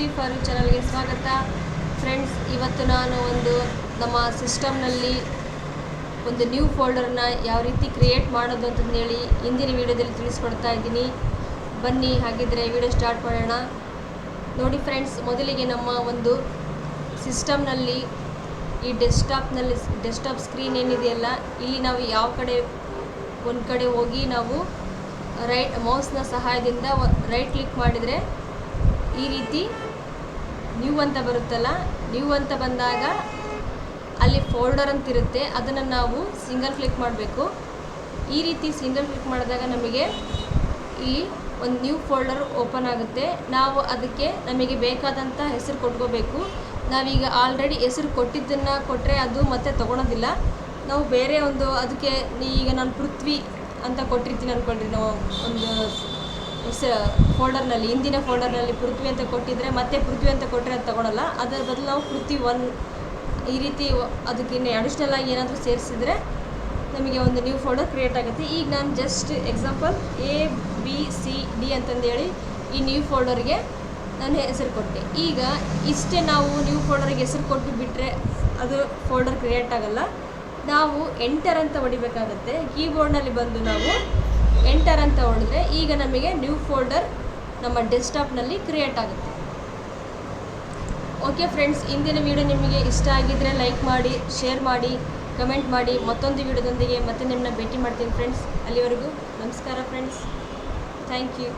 ತೃಪ್ತಿ ಫಾರ್ ಚಾನಲ್ಗೆ ಸ್ವಾಗತ. ಫ್ರೆಂಡ್ಸ್, ಇವತ್ತು ನಾನು ಒಂದು ನಮ್ಮ ಸಿಸ್ಟಮ್ನಲ್ಲಿ ಒಂದು ನ್ಯೂ ಫೋಲ್ಡರ್ನ ಯಾವ ರೀತಿ ಕ್ರಿಯೇಟ್ ಮಾಡೋದು ಅಂತಂದೇಳಿ ಇಂದಿನ ವಿಡಿಯೋದಲ್ಲಿ ತಿಳಿಸ್ಕೊಡ್ತಾ ಇದ್ದೀನಿ. ಬನ್ನಿ, ಹಾಗಿದ್ರೆ ವಿಡಿಯೋ ಸ್ಟಾರ್ಟ್ ಮಾಡೋಣ. ನೋಡಿ ಫ್ರೆಂಡ್ಸ್, ಮೊದಲಿಗೆ ನಮ್ಮ ಒಂದು ಸಿಸ್ಟಮ್ನಲ್ಲಿ ಈ ಡೆಸ್ಕ್ಟಾಪ್ನಲ್ಲಿ ಡೆಸ್ಕ್ಟಾಪ್ ಸ್ಕ್ರೀನ್ ಏನಿದೆಯಲ್ಲ, ಇಲ್ಲಿ ನಾವು ಯಾವ ಕಡೆ, ಒಂದು ಕಡೆ ಹೋಗಿ ನಾವು ರೈಟ್ ಮೌಸ್ನ ಸಹಾಯದಿಂದ ರೈಟ್ ಕ್ಲಿಕ್ ಮಾಡಿದರೆ ಈ ರೀತಿ ನ್ಯೂ ಅಂತ ಬರುತ್ತಲ್ಲ ನ್ಯೂ ಅಂತ ಬಂದಾಗ ಅಲ್ಲಿ ಫೋಲ್ಡರ್ ಅಂತ ಇರುತ್ತೆ, ಅದನ್ನು ನಾವು ಸಿಂಗಲ್ ಕ್ಲಿಕ್ ಮಾಡಬೇಕು. ಈ ರೀತಿ ಸಿಂಗಲ್ ಕ್ಲಿಕ್ ಮಾಡಿದಾಗ ನಮಗೆ ಇಲ್ಲಿ ಒಂದು ನ್ಯೂ ಫೋಲ್ಡರ್ ಓಪನ್ ಆಗುತ್ತೆ. ನಾವು ಅದಕ್ಕೆ ನಮಗೆ ಬೇಕಾದಂಥ ಹೆಸರು ಕೊಟ್ಕೋಬೇಕು. ನಾವೀಗ ಆಲ್ರೆಡಿ ಹೆಸರು ಕೊಟ್ಟಿದ್ದನ್ನು ಕೊಟ್ಟರೆ ಅದು ಮತ್ತೆ ತೊಗೊಳೋದಿಲ್ಲ. ನಾವು ಬೇರೆ ಒಂದು, ಅದಕ್ಕೆ ಈಗ ನಾನು ಪೃಥ್ವಿ ಅಂತ ಕೊಟ್ಟಿರ್ತೀನಿ ಅಂದ್ಕೊಳ್ರಿ ನಾವು ಒಂದು ಫೋಲ್ಡರ್ನಲ್ಲಿ, ಹಿಂದಿನ ಫೋಲ್ಡರ್ನಲ್ಲಿ ಪೃಥ್ವಿ ಅಂತ ಕೊಟ್ಟಿದ್ರೆ ಮತ್ತೆ ಪೃಥ್ವಿ ಅಂತ ಕೊಟ್ಟರೆ ಅದು ತೊಗೊಳಲ್ಲ. ಅದರ ಬದಲು ನಾವು ಪೃಥ್ವಿ ಒನ್ ಈ ರೀತಿ ಅದಕ್ಕೆ ಅಡಿಷ್ನಲ್ ಆಗಿ ಏನಾದರೂ ಸೇರಿಸಿದ್ರೆ ನಮಗೆ ಒಂದು ನ್ಯೂ ಫೋಲ್ಡರ್ ಕ್ರಿಯೇಟ್ ಆಗುತ್ತೆ. ಈಗ ನಾನು just example A B C D ಅಂತಂದೇಳಿ ಈ ನ್ಯೂ ಫೋಲ್ಡರ್ಗೆ ನಾನು ಹೆಸರು ಕೊಟ್ಟೆ. ಈಗ ಇಷ್ಟೇ ನಾವು ನ್ಯೂ ಫೋಲ್ಡರ್ಗೆ ಹೆಸರು ಕೊಟ್ಟು ಬಿಟ್ಟರೆ ಅದು ಫೋಲ್ಡರ್ ಕ್ರಿಯೇಟ್ ಆಗಲ್ಲ. ನಾವು ಎಂಟರ್ ಅಂತ ಹೊಡಿಬೇಕಾಗತ್ತೆ ಕೀಬೋರ್ಡ್ನಲ್ಲಿ ಬಂದು ನಾವು ಎಂಟರ್ ಅಂತ ಹೊಡೆದ್ರೆ ಈಗ ನಮಗೆ ನ್ಯೂ ಫೋಲ್ಡರ್ ನಮ್ಮ ಡೆಸ್ಕ್ಟಾಪ್ನಲ್ಲಿ ಕ್ರಿಯೇಟ್ ಆಗುತ್ತೆ. ಓಕೆ ಫ್ರೆಂಡ್ಸ್ ಇಂದಿನ ವಿಡಿಯೋ ನಿಮಗೆ ಇಷ್ಟ ಆಗಿದ್ದರೆ ಲೈಕ್ ಮಾಡಿ ಶೇರ್ ಮಾಡಿ ಕಮೆಂಟ್ ಮಾಡಿ, ಮತ್ತೊಂದು ವಿಡಿಯೋದೊಂದಿಗೆ ಮತ್ತೆ ನಿಮ್ಮನ್ನ ಭೇಟಿ ಮಾಡ್ತೀನಿ ಫ್ರೆಂಡ್ಸ್ ಅಲ್ಲಿವರೆಗೂ ನಮಸ್ಕಾರ ಫ್ರೆಂಡ್ಸ್ ಥ್ಯಾಂಕ್ ಯು